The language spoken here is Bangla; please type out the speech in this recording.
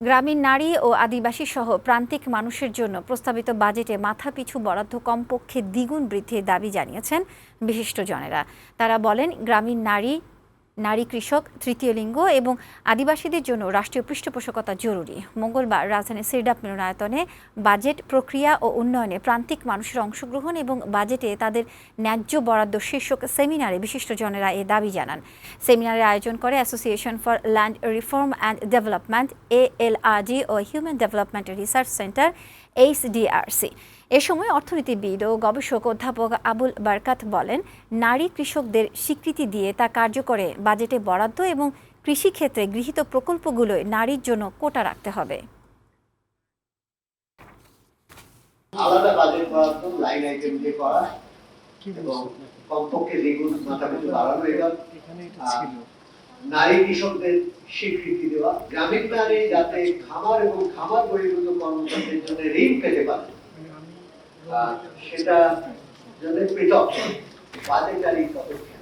গ্রামীণ নারী ও আদিবাসী সহ প্রান্তিক মানুষের জন্য প্রস্তাবিত বাজেটে মাথাপিছু বরাদ্দ কমপক্ষে দ্বিগুণ বৃদ্ধির দাবি জানিয়েছেন বিশিষ্টজনেরা। তারা বলেন, গ্রামীণ নারী নারী কৃষক, তৃতীয় লিঙ্গ এবং আদিবাসীদের জন্য রাষ্ট্রীয় পৃষ্ঠপোষকতা জরুরি। মঙ্গলবার রাজধানীর সিরডাপ মিলনায়তনে বাজেট প্রক্রিয়া ও উন্নয়নে প্রান্তিক মানুষের অংশগ্রহণ এবং বাজেটে তাদের ন্যায্য বরাদ্দ শীর্ষক সেমিনারে বিশিষ্টজনেরা এ দাবি জানান। সেমিনারের আয়োজন করে association for land reform and development ALRD O human development research centre HDRC এ সময় অর্থনীতিবিদ ও গবেষক অধ্যাপক আবুল বারকাত বলেন নারী কৃষকদের স্বীকৃতি দিয়ে তা কার্যকরে বাজেটে বরাদ্দ এবং কৃষিক্ষেত্রে গৃহীত প্রকল্পগুলোয় নারীর জন্য কোটা রাখতে হবে। আলাদা বাজেট বরাদ্দ লাইন আইটেম দিয়ে করা এবং কমপক্ষে দ্বিগুণ মাথা পিছু বাড়ানো এটা। নারী কৃষকদের স্বীকৃতি দেওয়া। গ্রামীণ নারী যাতে খামার এবং খামার বহির্ভূত কর্মকাণ্ডের জন্য ঋণ পেতে পারে সেটা জন্য পৃথক বাজেটারি দরকার